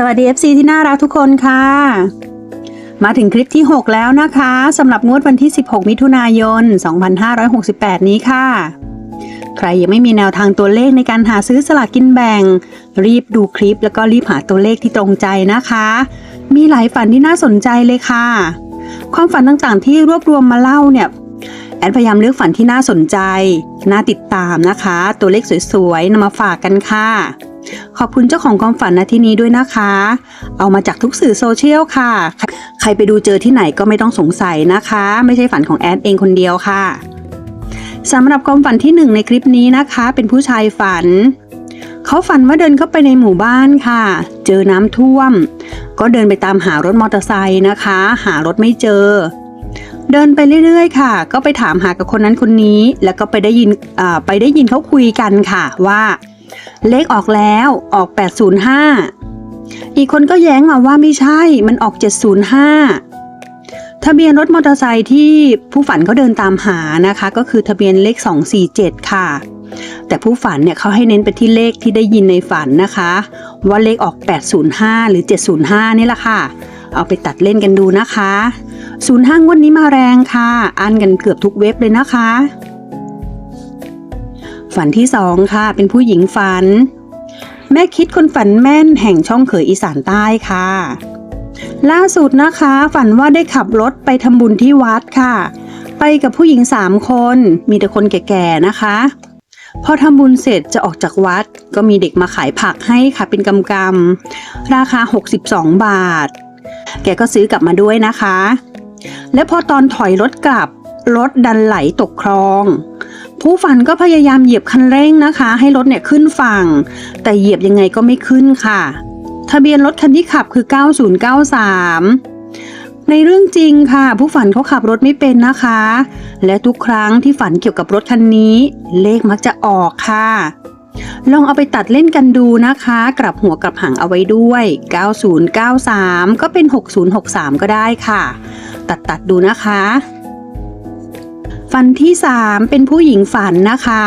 สวัสดี FC ที่น่ารักทุกคนค่ะ มาถึงคลิปที่ 6 แล้วนะคะสำหรับงวดวันที่ 16 มิถุนายน 2568 นี้ค่ะ ใครยังไม่มีแนวทางตัวเลขในการหาซื้อสลากกินแบ่ง รีบดูคลิปแล้วก็รีบหาตัวเลขที่ตรงใจนะคะ มีหลายฝันที่น่าสนใจเลยค่ะ ความฝันต่างๆ ที่รวบรวมมาเล่าเนี่ยแอดพยายามเลือกฝันที่น่าสนใจ น่าติดตามนะคะ ตัวเลขสวยๆนำมาฝากกันค่ะ ขอบคุณเจ้าของความฝันณที่นี้ด้วยนะคะ เอามาจากทุกสื่อโซเชียลค่ะ ใครไปดูเจอที่ไหนก็ไม่ต้องสงสัยนะคะ ไม่ใช่ฝันของแอดเองคนเดียวค่ะสำหรับความฝันที่หนึ่งในคลิปนี้นะคะ เป็นผู้ชายฝัน เขาฝันว่าเดินเข้าไปในหมู่บ้านค่ะ เจอน้ำท่วม ก็เดินไปตามหารถมอเตอร์ไซค์นะคะ หารถไม่เจอ เดินไปเรื่อยๆ ค่ะ ก็ไปถามหากับคนนั้นคนนี้ แล้วก็ไปได้ยินไปได้ยินเขาคุยกันค่ะว่า เลขออกแล้วออก 805 อีกคนก็แย้งมาว่าไม่ใช่มันออก 705 ทะเบียนรถมอเตอร์ไซค์ที่ผู้ฝันเขาเดินตามหานะคะ ก็คือทะเบียนเลข 247 ค่ะ แต่ผู้ฝันเนี่ยเขาให้เน้นไปที่เลขที่ได้ยินในฝันนะคะ ว่าเลขออก 805 หรือ 705 นี่แหละค่ะ เอาไปตัดเล่นกันดูนะคะ 05งวดนี้มาแรงค่ะอันกันเกือบทุกเว็บเลยนะคะ ฝันที่สองค่ะ เป็นผู้หญิงฝัน แม่คิดคนฝันแม่นแห่งช่องเขยอีสานใต้ค่ะ ล่าสุดนะคะ ฝันว่าได้ขับรถไปทำบุญที่วัดค่ะ ไปกับผู้หญิงสามคน มีแต่คนแก่ๆนะคะ พอทำบุญเสร็จจะออกจากวัด ก็มีเด็กมาขายผักให้ค่ะเป็นกำกำราคา 62 บาท แกก็ซื้อกลับมาด้วยนะคะ และพอตอนถอยรถกลับรถดันไหลตกคลอง ผู้ฝันก็พยายามเหยียบคันเร่งนะคะ ให้รถเนี่ยขึ้นฝั่ง แต่เหยียบยังไงก็ไม่ขึ้นค่ะ ทะเบียนรถคันที่ขับคือ 9093ในเรื่องจริงค่ะ ผู้ฝันเขาขับรถไม่เป็นนะคะ และทุกครั้งที่ฝันเกี่ยวกับรถคันนี้ เลขมักจะออกค่ะ ลองเอาไปตัดเล่นกันดูนะคะ กลับหัวกลับหางเอาไว้ด้วย 9093 ก็เป็น 6063 ก็ได้ค่ะ ตัดตัดดูนะคะ ฝันที่ 3 เป็นผู้หญิงฝันนะคะ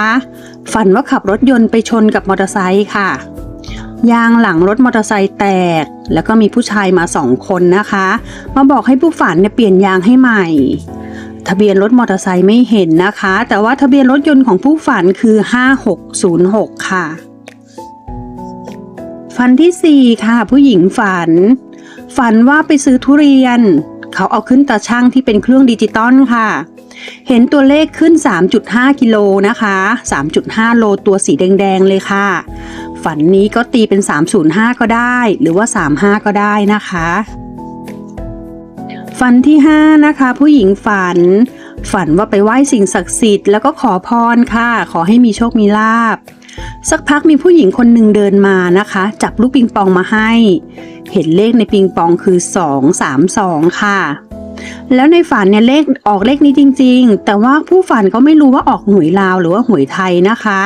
ฝันว่าขับรถยนต์ไปชนกับมอเตอร์ไซค์ค่ะ ยางหลังรถมอเตอร์ไซค์แตก แล้วก็มีผู้ชายมาสองคนนะคะ มาบอกให้ผู้ฝันเนี่ยเปลี่ยนยางให้ใหม่ ทะเบียนรถมอเตอร์ไซค์ไม่เห็นนะคะ แต่ว่าทะเบียนรถยนต์ของผู้ฝันคือ 5606 ค่ะ ฝันทีสี่4 ค่ะ ผู้หญิงฝัน ฝันว่าไปซื้อทุเรียน เขาเอาขึ้นตาช่างที่เป็นเครื่องดิจิตอลค่ะ เห็นตัวเลขขึ้น 3.5 กิโลนะคะ 3.5 โลตัวสีแดงๆเลยค่ะ ฝันนี้ก็ตีเป็น 305 ก็ได้ หรือว่า 35 ก็ได้นะคะ ฝันที่ 5 นะคะ ผู้หญิงฝัน ฝันว่าไปไหว้สิ่งศักดิ์สิทธิ์แล้วก็ขอพรค่ะ ขอให้มีโชคมีลาบสักพักมีผู้หญิงคนหนึ่งเดินมานะคะ จับลูกปิงปองมาให้ เห็นเลขในปิงปองคือ 232 ค่ะ แล้วในฝันเนี่ยเลขออกเลขนี้จริง ๆ แต่ว่าผู้ฝันก็ไม่รู้ว่าออกหวยลาวหรือว่าหวยไทยนะคะ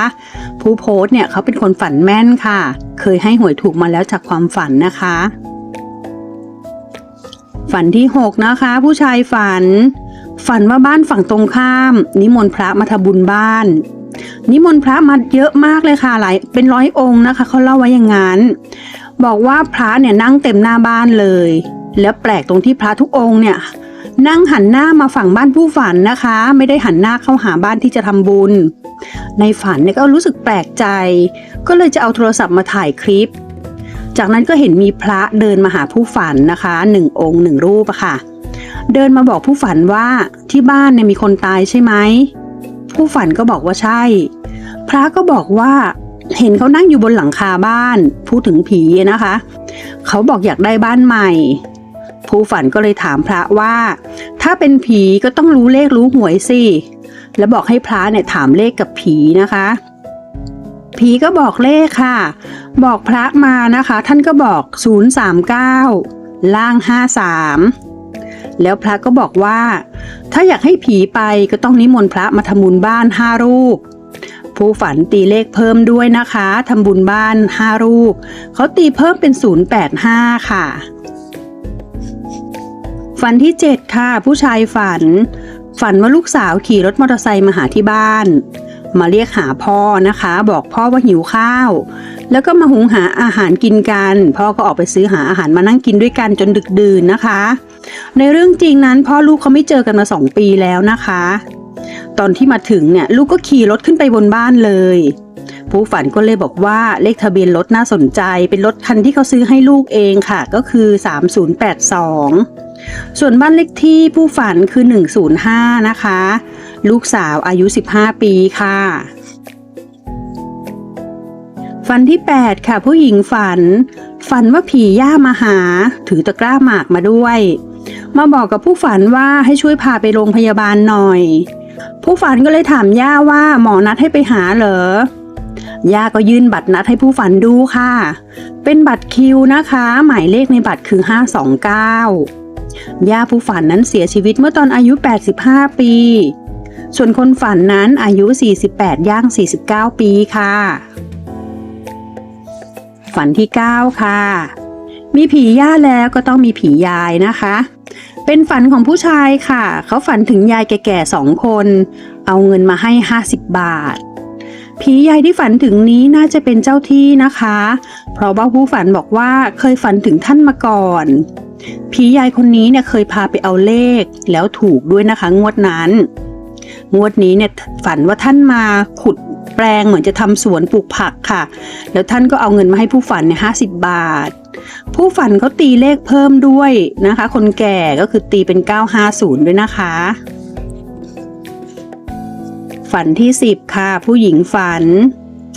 ผู้โพสต์เนี่ยเขาเป็นคนฝันแม่นค่ะ เคยให้หวยถูกมาแล้วจากความฝันนะคะ ฝันที่ 6 นะคะ ผู้ชายฝัน ฝันว่าบ้านฝั่งตรงข้าม นิมนต์พระมาทบุญบ้าน นิมนต์พระมาเยอะมากเลยค่ะหลายเป็นร้อยองค์นะคะเขาเล่าไว้อย่างนั้นบอกว่าพระเนี่ยนั่งเต็มหน้าบ้านเลย แล้วแปลกตรงที่พระทุกองค์เนี่ย นั่งหันหน้ามาฝั่งบ้านผู้ฝันนะคะ ไม่ได้หันหน้าเข้าหาบ้านที่จะทำบุญ ในฝันเนี่ยก็รู้สึกแปลกใจ ก็เลยจะเอาโทรศัพท์มาถ่ายคลิป จากนั้นก็เห็นมีพระเดินมาหาผู้ฝันนะคะหนึ่งองค์หนึ่งรูปอะค่ะ เดินมาบอกผู้ฝันว่าที่บ้านเนี่ยมีคนตายใช่ไหมผู้ฝันก็บอกว่าใช่ พระก็บอกว่าเห็นเขานั่งอยู่บนหลังคาบ้าน พูดถึงผีนะคะ เขาบอกอยากได้บ้านใหม่ ผู้ฝันก็เลยถามพระว่า ถ้าเป็นผีก็ต้องรู้เลขรู้หวยสิ แล้วบอกให้พระเนี่ยถามเลขกับผีนะคะ ผีก็บอกเลขค่ะ บอกพระมานะคะ ท่านก็บอก 039 ล่าง 53 แล้วพระก็บอกว่า ถ้าอยากให้ผีไปก็ต้องนิมนต์พระมาทำบุญบ้านห้ารูปผู้ฝันตีเลขเพิ่มด้วยนะคะทำบุญบ้านห้ารูป เขาตีเพิ่มเป็น 085 ค่ะ ฝันที่ 7 ค่ะ ผู้ชายฝัน ฝันว่าลูกสาวขี่รถมอเตอร์ไซค์มาหาที่บ้าน มาเรียกหาพ่อนะคะ บอกพ่อว่าหิวข้าว แล้วก็มาหุงหาอาหารกินกัน พ่อก็ออกไปซื้อหาอาหารมานั่งกินด้วยกันจนดึกดื่นนะคะ ในเรื่องจริงนั้นพ่อลูกเขาไม่เจอกันมาสองปีแล้วนะคะ ตอนที่มาถึงเนี่ยลูกก็ขี่รถขึ้นไปบนบ้านเลยผู้ฝันก็เลยบอกว่าเลขทะเบียนรถน่าสนใจ เป็นรถคันที่เขาซื้อให้ลูกเองค่ะ ก็คือ 3082 ส่วนบ้านเลขที่ผู้ฝันคือ 105 นะคะ ลูกสาวอายุ 15 ปีค่ะ ฝันที่ 8 ค่ะ ผู้หญิงฝัน ฝันว่าผีย่ามาหา ถือตะกร้าหมากมาด้วย มาบอกกับผู้ฝันว่าให้ช่วยพาไปโรงพยาบาลหน่อย ผู้ฝันก็เลยถามย่าว่าหมอนัดให้ไปหาเหรอย่าก็ยื่นบัตรนัดให้ผู้ฝันดูค่ะ เป็นบัตรคิวนะคะ หมายเลขในบัตรคือ 529 ย่าผู้ฝันนั้นเสียชีวิตเมื่อตอนอายุ 85 ปี ส่วนคนฝันนั้นอายุ 48 ย่าง 49 ปีค่ะ ฝันที่ 9 ค่ะ มีผีย่าแล้วก็ต้องมีผียายนะคะ เป็นฝันของผู้ชายค่ะ เขาฝันถึงยายแก่ๆสองคน เอาเงินมาให้ 50 บาทผียายที่ฝันถึงนี้น่าจะเป็นเจ้าที่นะคะ เพราะว่าผู้ฝันบอกว่าเคยฝันถึงท่านมาก่อน ผียายคนนี้เนี่ยเคยพาไปเอาเลขแล้วถูกด้วยนะคะ งวดนั้น งวดนี้เนี่ยฝันว่าท่านมาขุดแปลงเหมือนจะทำสวนปลูกผักค่ะ แล้วท่านก็เอาเงินมาให้ผู้ฝันเนี่ยห้าสิบบาท ผู้ฝันเขาตีเลขเพิ่มด้วยนะคะ คนแก่ก็คือตีเป็น 950 ด้วยนะคะ ฝันที่ 10 ค่ะ ผู้หญิงฝัน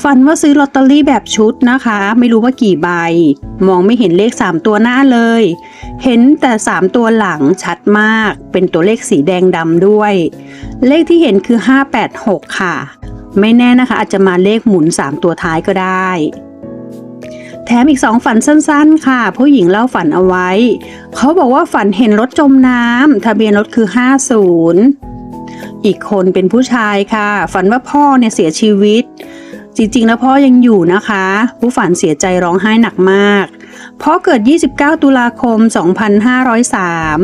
ฝันว่าซื้อลอตเตอรี่แบบชุดนะคะ ไม่รู้ว่ากี่ใบ มองไม่เห็นเลข 3 ตัวหน้าเลย เห็นแต่ 3 ตัวหลังชัดมาก เป็นตัวเลขสีแดงดำด้วย เลขที่เห็นคือ 586 ค่ะ ไม่แน่นะคะ อาจจะมาเลขหมุน 3 ตัวท้ายก็ได้ แถมอีกสองฝันสั้นๆ ค่ะ ผู้หญิงเล่าฝันเอาไว้ เขาบอกว่าฝันเห็นรถจมน้ำทะเบียนรถคือ 50 อีกคนเป็นผู้ชายค่ะ ฝันว่าพ่อเนี่ยเสียชีวิต จริงๆ แล้วพ่อยังอยู่นะคะ ผู้ฝันเสียใจร้องไห้หนักมาก เพ่อเกิด 29 ตุลาคม 2503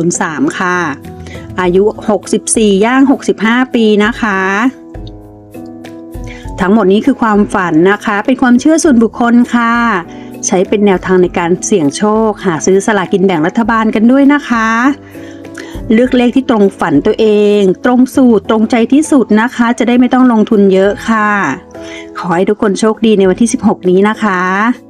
2503 ค่ะ อายุ 64 ย่าง 65 ปีนะคะ ทั้งหมดนี้คือความฝันนะคะ เป็นความเชื่อส่วนบุคคลค่ะ ใช้เป็นแนวทางในการเสี่ยงโชค หาซื้อสลากินแบ่งรัฐบาลกันด้วยนะคะ เลือกเลขที่ตรงฝันตัวเอง ตรงสูตร ตรงใจที่สุดนะคะ จะได้ไม่ต้องลงทุนเยอะค่ะ ขอให้ทุกคนโชคดีในวันที่ 16 นี้นะคะ